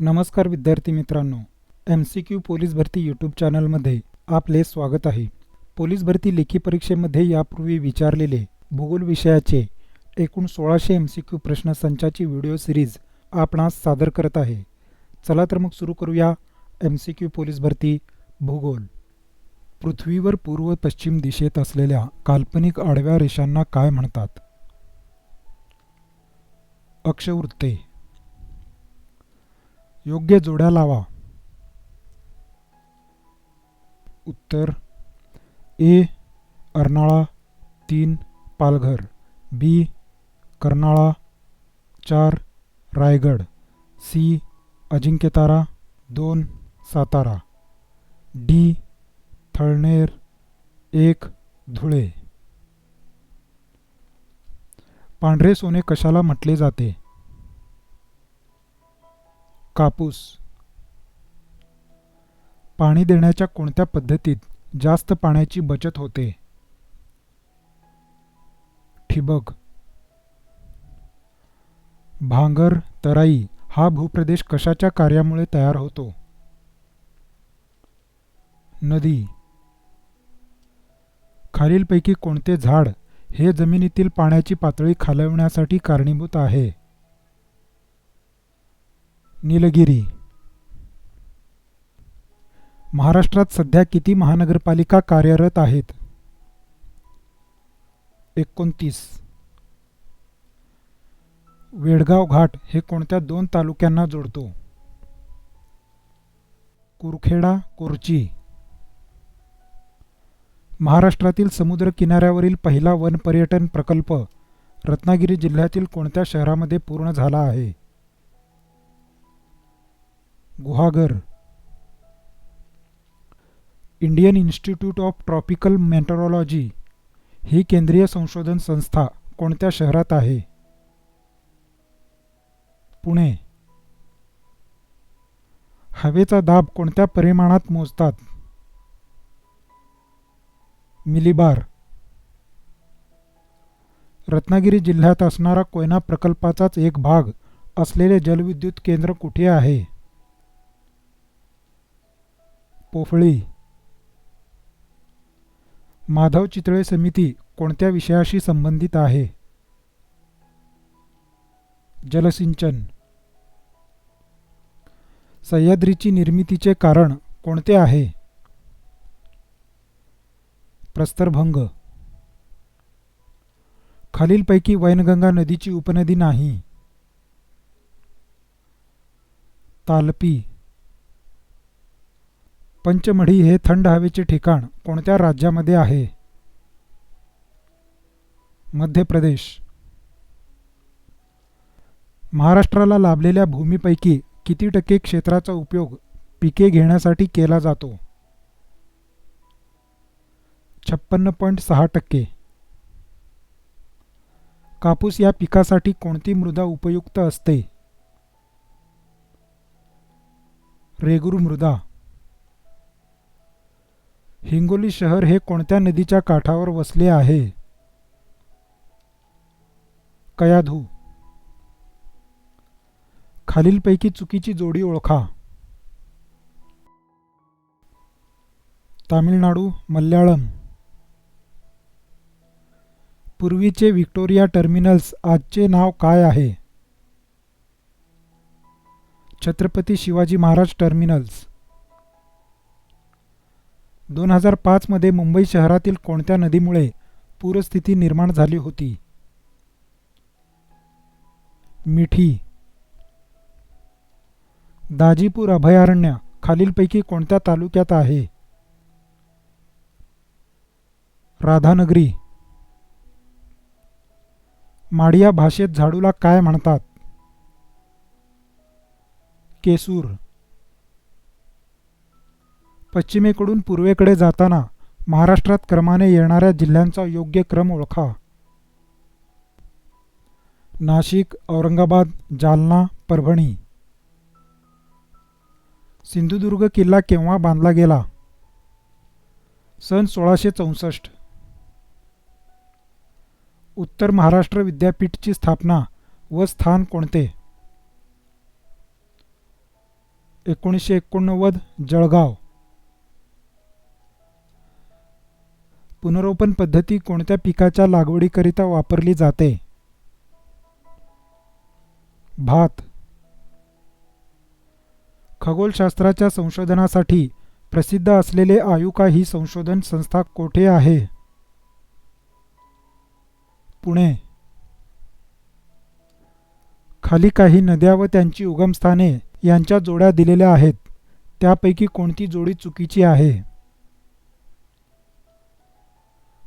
नमस्कार विद्यार्थी मित्रांनो एम सी क्यू पोलीस भरती यूट्यूब चॅनलमध्ये आपले स्वागत आहे. पोलीस भरती लेखी परीक्षेमध्ये यापूर्वी विचारलेले भूगोल विषयाचे एकूण सोळाशे एम सी क्यू प्रश्नसंचाची व्हिडिओ सिरीज आपणास सादर करत आहे. चला तर मग सुरू करूया एम सी क्यू पोलीस भरती भूगोल. पृथ्वीवर पूर्व पश्चिम दिशेत असलेल्या काल्पनिक आडव्या रेषांना काय म्हणतात? अक्षवृत्ते. योग्य जोड्या लावा. उत्तर ए अर्नाळा तीन पालघर बी कर्नाळा चार रायगड सी अजिंक्यतारा दोन सातारा. डी थळनेर एक धुळे. पांढरे सोने कशाला म्हटले जाते? कापूस. पाणी देण्याच्या कोणत्या पद्धतीत जास्त पाण्याची बचत होते? ठिबक. भांगर तराई हा भूप्रदेश कशाच्या कार्यामुळे तयार होतो? नदी. खालीलपैकी कोणते झाड हे जमिनीतील पाण्याची पातळी खालवण्यासाठी कारणीभूत आहे? नीलगिरी. महाराष्ट्रात सध्या किती महानगरपालिका कार्यरत आहेत? एकोणतीस. वेडगाव घाट हे कोणत्या दोन तालुक्यांना जोडतो? कुरखेडा कोरची. महाराष्ट्रातील समुद्र किनाऱ्यावरील पहिला वन पर्यटन प्रकल्प रत्नागिरी जिल्ह्यातील कोणत्या शहरामध्ये पूर्ण झाला आहे? Guhagar. Indian Institute of Tropical Meteorology ही केंद्रीय संशोधन संस्था कोणत्या शहरात आहे? पुणे. हवेचा दाब कोणत्या परिमाणात मोजतात? मिलीबार. रत्नागिरी जिल्ह्यात असणारा कोयना प्रकल्पाचाच एक भाग असलेले जलविद्युत केंद्र कुठे आहे? पोफळी. माधव चितळे समिती कोणत्या विषयाशी संबंधित आहे? जलसिंचन. सह्याद्रीची निर्मितीचे कारण कोणते आहे? प्रस्तरभंग. खालीलपैकी वैनगंगा नदीची उपनदी नाही. तालपी. पंचमढी हे थंड हवेचे ठिकाण कोणत्या राज्यामध्ये आहे? मध्य प्रदेश. महाराष्ट्राला लाभलेल्या भूमीपैकी किती टक्के क्षेत्राचा उपयोग पिके घेण्यासाठी केला जातो? छप्पन्न पॉईंट सहा टक्के. कापूस या पिकासाठी कोणती मृदा उपयुक्त असते? रेगुर मृदा. हिंगोली शहर हे कोणत्या नदीच्या काठावर वसले आहे? कयाधू. खालीलपैकी चुकीची जोडी ओळखा. तामिळनाडू मल्याळम. पूर्वीचे व्हिक्टोरिया टर्मिनल्स आजचे नाव काय आहे? छत्रपती शिवाजी महाराज टर्मिनल्स. दोन हजार पाचमध्ये मुंबई शहरातील कोणत्या नदीमुळे पूरस्थिती निर्माण झाली होती? मिठी. दाजीपूर अभयारण्य खालीलपैकी कोणत्या तालुक्यात आहे? राधानगरी. माडिया भाषेत झाडूला काय म्हणतात? केसूर. पश्चिमेकडून पूर्वेकडे जाताना महाराष्ट्रात क्रमाने येणाऱ्या जिल्ह्यांचा योग्य क्रम ओळखा. नाशिक औरंगाबाद जालना परभणी. सिंधुदुर्ग किल्ला केव्हा बांधला गेला? सन सोळाशे चौसष्ट. उत्तर महाराष्ट्र विद्यापीठची स्थापना व स्थान कोणते? एकोणीसशे एकोणनव्वद जळगाव. पुनरोपण पद्धती कोणत्या पिकाच्या लागवडीकरिता वापरली जाते? भात. खगोलशास्त्राच्या संशोधनासाठी प्रसिद्ध असलेले आयुका ही संशोधन संस्था कोठे आहे? पुणे. खाली काही नद्या व त्यांची उगमस्थाने यांच्या जोड्या दिलेल्या आहेत. त्यापैकी कोणती जोडी चुकीची आहे?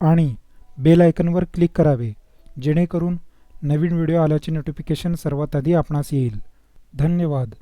आणि बेल आयकनवर क्लिक करावे जेणेकरून नवीन व्हिडिओ आल्याचे नोटिफिकेशन सर्वात आधी आपणास येईल. धन्यवाद.